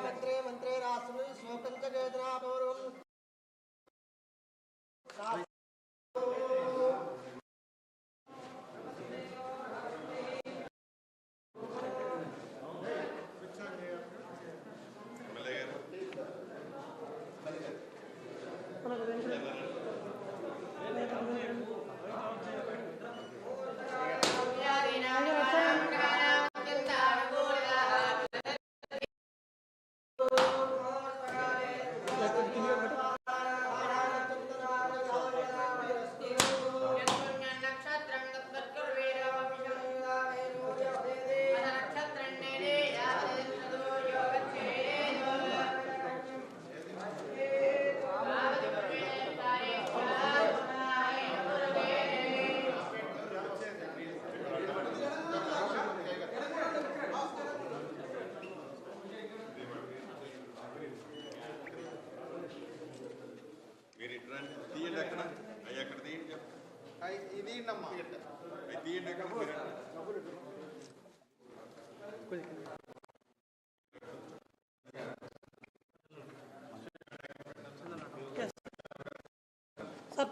మంత్రే మంత్రే రాష్ట్రం శ్లోకం చ వేదనాపూర్వం మీరు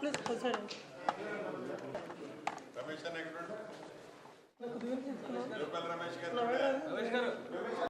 సార్ ప్లీజ్ కూర్చోండి రమేష్ అన్న ఎక్కడ ఉన్నాడు? జోపాల్ రమేష్ గారు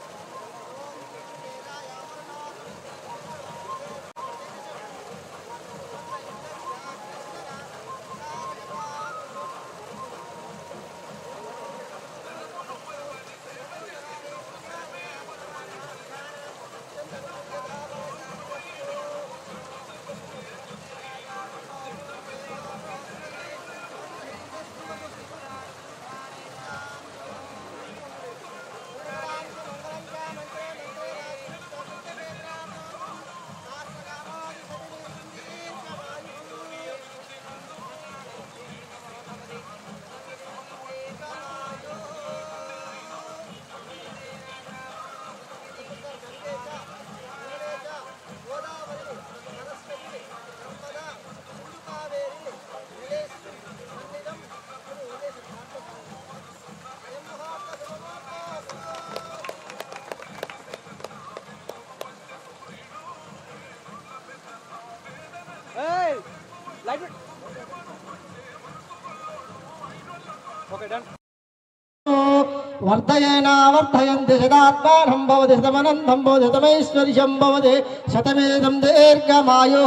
వర్ధయంతి శతాత్మానం భవతి శతమనందం భవతి శతమైశ్వర్యం భవతి శతమేదం దీర్ఘమాయు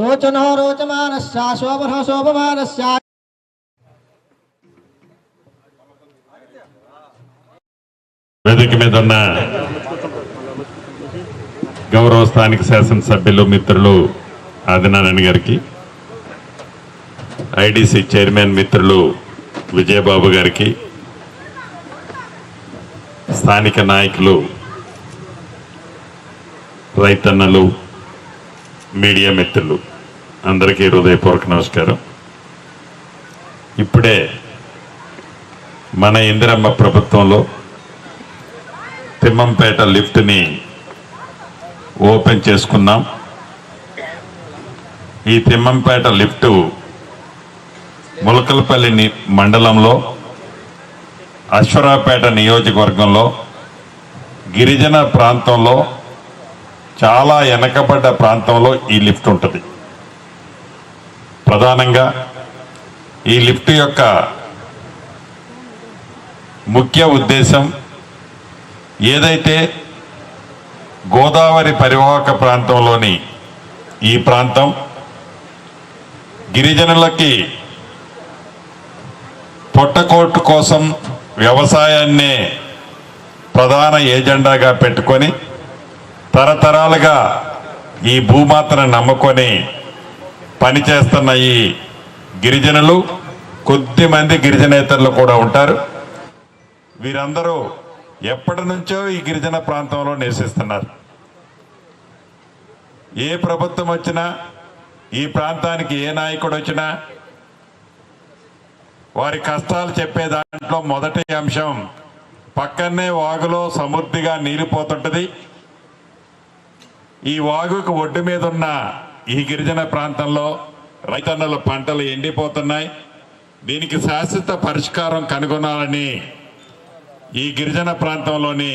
రోచనో రోచమానస్య శోభనో శోభమానస్య వేదిక మీద ఉన్న గౌరవ స్థానిక శాసనసభ్యులు మిత్రులు ఆదినారాయణ గారికి ఐడిసి చైర్మన్ మిత్రులు విజయబాబు గారికి స్థానిక నాయకులు రైతన్నలు మీడియా మిత్రులు అందరికీ హృదయపూర్వక నమస్కారం. ఇప్పుడే మన ఇందిరమ్మ ప్రభుత్వంలో తిమ్మంపేట లిఫ్ట్ని ఓపెన్ చేసుకున్నాం ఈ తిమ్మంపేట లిఫ్ట్ ములకలపల్లి మండలంలో అశ్వరాపేట నియోజకవర్గంలో గిరిజన ప్రాంతంలో చాలా వెనకబడ్డ ప్రాంతంలో ఈ లిఫ్ట్ ఉంటుంది. ప్రధానంగా ఈ లిఫ్ట్ యొక్క ముఖ్య ఉద్దేశం ఏదైతే గోదావరి పరివాహక ప్రాంతంలోని ఈ ప్రాంతం గిరిజనులకి పొట్టకోటు కోసం వ్యవసాయాన్ని ప్రధాన ఏజెండాగా పెట్టుకొని తరతరాలుగా ఈ భూమాతను నమ్ముకొని పనిచేస్తున్న ఈ గిరిజనులు కొద్దిమంది గిరిజనేతరులు కూడా ఉంటారు. వీరందరూ ఎప్పటి నుంచో ఈ గిరిజన ప్రాంతంలో నివసిస్తున్నారు. ఏ ప్రభుత్వం వచ్చినా ఈ ప్రాంతానికి ఏ నాయకుడు వచ్చినా వారి కష్టాలు చెప్పే దాంట్లో మొదటి అంశం పక్కనే వాగులో సమృద్ధిగా నీరు పోతుంటుంది. ఈ వాగుకు ఒడ్డు మీద ఉన్న ఈ గిరిజన ప్రాంతంలో రైతన్నుల పంటలు ఎండిపోతున్నాయి. దీనికి శాశ్వత పరిష్కారం కనుగొనాలని ఈ గిరిజన ప్రాంతంలోని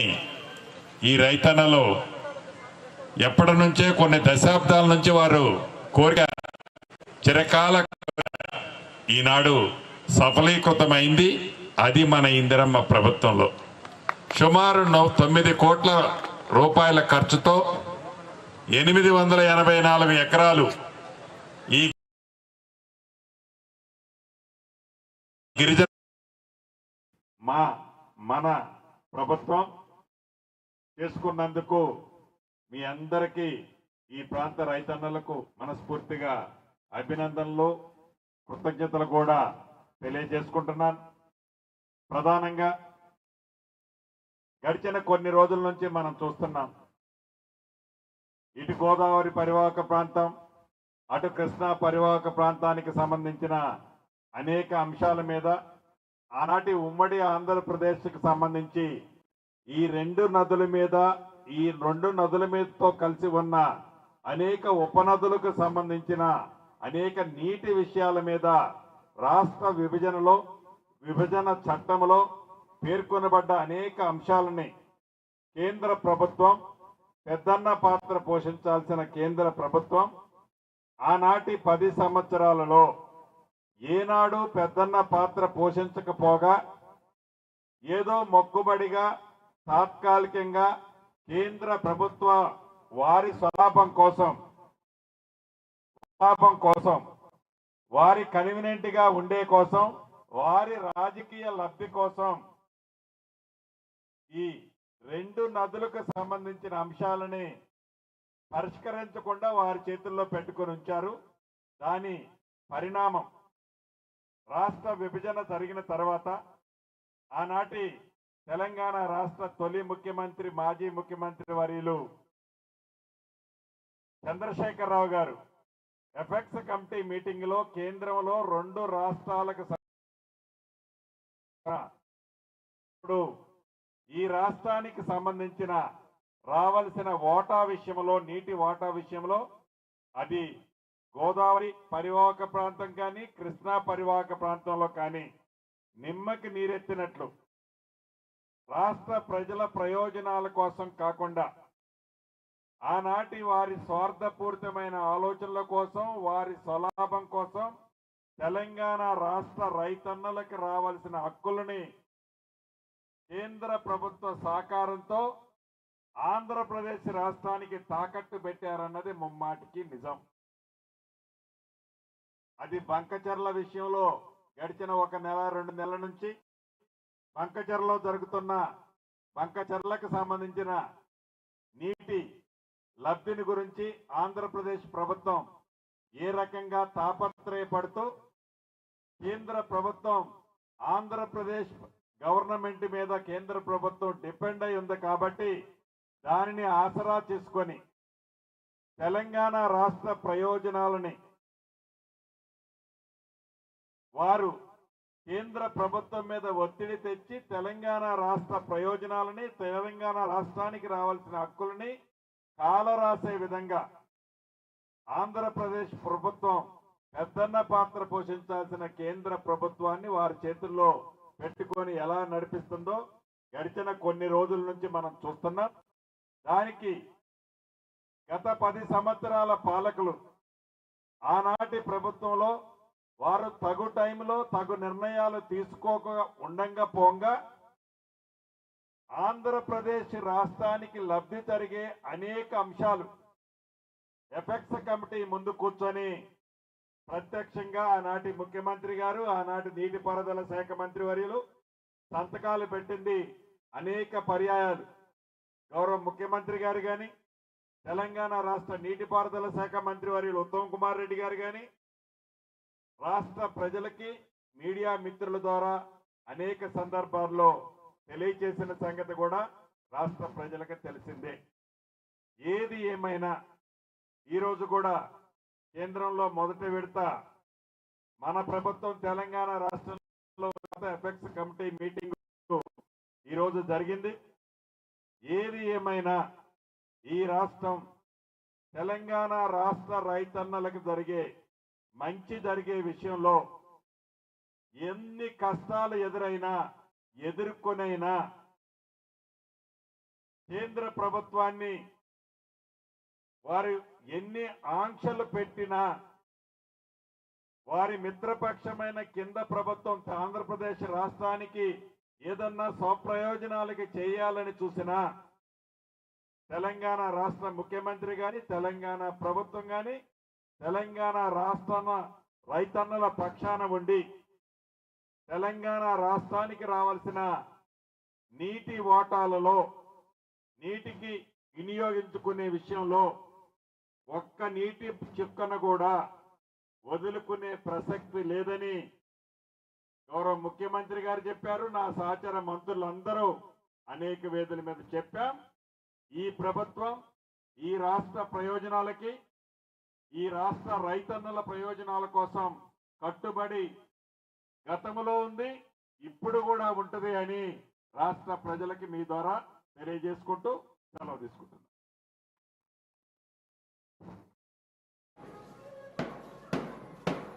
ఈ రైతన్నలు ఎప్పటి నుంచే కొన్ని దశాబ్దాల నుంచి వారు కోరిక చిరకాల ఈనాడు సఫలీకృతమైంది. అది మన ఇందిరమ్మ ప్రభుత్వంలో. సుమారు నవ్- తొమ్మిది కోట్ల రూపాయల ఖర్చుతో ఎనిమిది వందల ఎనభై నాలుగు ఎకరాలు ఈ గిరిజన మా మన ప్రభుత్వం చేసుకున్నందుకు మీ అందరికీ ఈ ప్రాంత రైతన్నలకు మనస్ఫూర్తిగా అభినందనలు కృతజ్ఞతలు కూడా. తెలియజేసుకుంటున్నాను. ప్రధానంగా గడిచిన కొన్ని రోజుల నుంచి మనం చూస్తున్నాం. ఇటు గోదావరి పరివాహక ప్రాంతం అటు కృష్ణా పరివాహక ప్రాంతానికి సంబంధించిన అనేక అంశాల మీద ఆనాటి ఉమ్మడి ఆంధ్రప్రదేశ్కి సంబంధించి ఈ రెండు నదుల మీద ఈ రెండు నదుల మీదతో కలిసి ఉన్న అనేక ఉపనదులకు సంబంధించిన అనేక నీటి విషయాల మీద రాష్ట్ర విభజనలో విభజన చట్టంలో పేర్కొనబడ్డ అనేక అంశాలని కేంద్ర ప్రభుత్వం పెద్దన్న పాత్ర పోషించాల్సిన కేంద్ర ప్రభుత్వం ఆనాటి పది సంవత్సరాలలో ఏనాడు పెద్దన్న పాత్ర పోషించకపోగా ఏదో మొక్కుబడిగా తాత్కాలికంగా కేంద్ర ప్రభుత్వ వారి స్వలాభం కోసం స్వలాభం కోసం వారి కన్వీనియంట్గా ఉండే కోసం వారి రాజకీయ లబ్ధి కోసం ఈ రెండు నదులకు సంబంధించిన అంశాలని పరిష్కరించకుండా వారి చేతుల్లో పెట్టుకొని ఉంచారు. దాని పరిణామం రాష్ట్ర విభజన జరిగిన తర్వాత ఆనాటి తెలంగాణ రాష్ట్ర తొలి ముఖ్యమంత్రి మాజీ ముఖ్యమంత్రి వర్యులు చంద్రశేఖరరావు గారు ఎఫెక్స్ కమిటీ మీటింగ్లో కేంద్రంలో రెండు రాష్ట్రాలకు ఇప్పుడు ఈ రాష్ట్రానికి సంబంధించిన రావలసిన ఓటా విషయంలో నీటి వాటా విషయంలో అది గోదావరి పరివాహక ప్రాంతం కానీ కృష్ణా పరివాహక ప్రాంతంలో కానీ నిమ్మకి నీరెత్తినట్లు. రాష్ట్ర ప్రజల ప్రయోజనాల కోసం కాకుండా ఆనాటి వారి స్వార్థపూరితమైన ఆలోచనల కోసం వారి స్వలాభం కోసం తెలంగాణ రాష్ట్ర రైతన్నలకు రావాల్సిన హక్కులని కేంద్ర ప్రభుత్వ సహకారంతో ఆంధ్రప్రదేశ్ రాష్ట్రానికి తాకట్టు పెట్టారన్నది ముమ్మాటికి నిజం. అది బంకచర్ల విషయంలో గడిచిన ఒక నెల రెండు నెలల నుంచి బంకచర్లలో జరుగుతున్న బంకచర్లకు సంబంధించిన నీటి లబ్ధిని గురించి ఆంధ్రప్రదేశ్ ప్రభుత్వం ఏ రకంగా తాపత్రయపడుతూ కేంద్ర ప్రభుత్వం ఆంధ్రప్రదేశ్ గవర్నమెంట్ మీద కేంద్ర ప్రభుత్వం డిపెండ్ అయి ఉంది కాబట్టి దానిని ఆసరా చేసుకొని తెలంగాణ రాష్ట్ర ప్రయోజనాలని వారు కేంద్ర ప్రభుత్వం మీద ఒత్తిడి తెచ్చి తెలంగాణ రాష్ట్ర ప్రయోజనాలని తెలంగాణ రాష్ట్రానికి రావాల్సిన హక్కులని కాలరాసే విధంగా ఆంధ్రప్రదేశ్ ప్రభుత్వం పెద్దన్న పాత్ర పోషించాల్సిన కేంద్ర ప్రభుత్వాన్ని వారి చేతుల్లో పెట్టుకొని ఎలా నడిపిస్తుందో గడిచిన కొన్ని రోజుల నుంచి మనం చూస్తున్నాం. దానికి గత పది సంవత్సరాల పాలకులు ఆనాటి ప్రభుత్వంలో వారు తగు టైంలో తగు నిర్ణయాలు తీసుకోక ఉండంగా పోంగా ఆంధ్రప్రదేశ్ రాష్ట్రానికి లబ్ధి జరిగే అనేక అంశాలు. ఎఫెక్ట్స్ కమిటీ ముందు కూర్చొని ప్రత్యక్షంగా ఆనాటి ముఖ్యమంత్రి గారు ఆనాటి నీటిపారుదల శాఖ మంత్రి వర్యులు సంతకాలు పెట్టింది అనేక పర్యాయాలు. గౌరవ ముఖ్యమంత్రి గారు కానీ తెలంగాణ రాష్ట్ర నీటిపారుదల శాఖ మంత్రి వర్యులు ఉత్తమ్ కుమార్ రెడ్డి గారు కానీ రాష్ట్ర ప్రజలకి మీడియా మిత్రుల ద్వారా అనేక సందర్భాల్లో తెలియచేసిన సంగతి కూడా రాష్ట్ర ప్రజలకు తెలిసిందే. ఏది ఏమైనా ఈరోజు కూడా కేంద్రంలో మొదటి విడత మన ప్రభుత్వం తెలంగాణ రాష్ట్రంలో ఎఫెక్ట్స్ కమిటీ మీటింగ్ ఈరోజు జరిగింది. ఏది ఏమైనా ఈ రాష్ట్రం తెలంగాణ రాష్ట్ర రైతన్నలకు జరిగే మంచి జరిగే విషయంలో ఎన్ని కష్టాలు ఎదురైనా ఎదుర్కొనైనా కేంద్ర ప్రభుత్వాన్ని వారు ఎన్ని ఆంక్షలు పెట్టినా వారి మిత్రపక్షమైన కింద ప్రభుత్వం ఆంధ్రప్రదేశ్ రాష్ట్రానికి ఏదన్నా స్వప్రయోజనాలకి చేయాలని చూసినా తెలంగాణ రాష్ట్ర ముఖ్యమంత్రి కానీ తెలంగాణ ప్రభుత్వం కానీ తెలంగాణ రాష్ట్రాన రైతన్నల పక్షాన ఉండి తెలంగాణ రాష్ట్రానికి రావాల్సిన నీటి వాటాలలో నీటికి వినియోగించుకునే విషయంలో ఒక్క నీటి చుక్కను కూడా వదులుకునే ప్రసక్తి లేదని గౌరవ ముఖ్యమంత్రి గారు చెప్పారు. నా సహచర మంత్రులందరూ అనేక వేదుల మీద చెప్పాం. ఈ ప్రభుత్వం ఈ రాష్ట్ర ప్రయోజనాలకి ఈ రాష్ట్ర రైతన్నుల ప్రయోజనాల కోసం కట్టుబడి గతంలో ఉంది ఇప్పుడు కూడా ఉంటుంది అని రాష్ట్ర ప్రజలకి మీ ద్వారా తెలియజేసుకుంటూ సెలవు తీసుకుంటున్నాను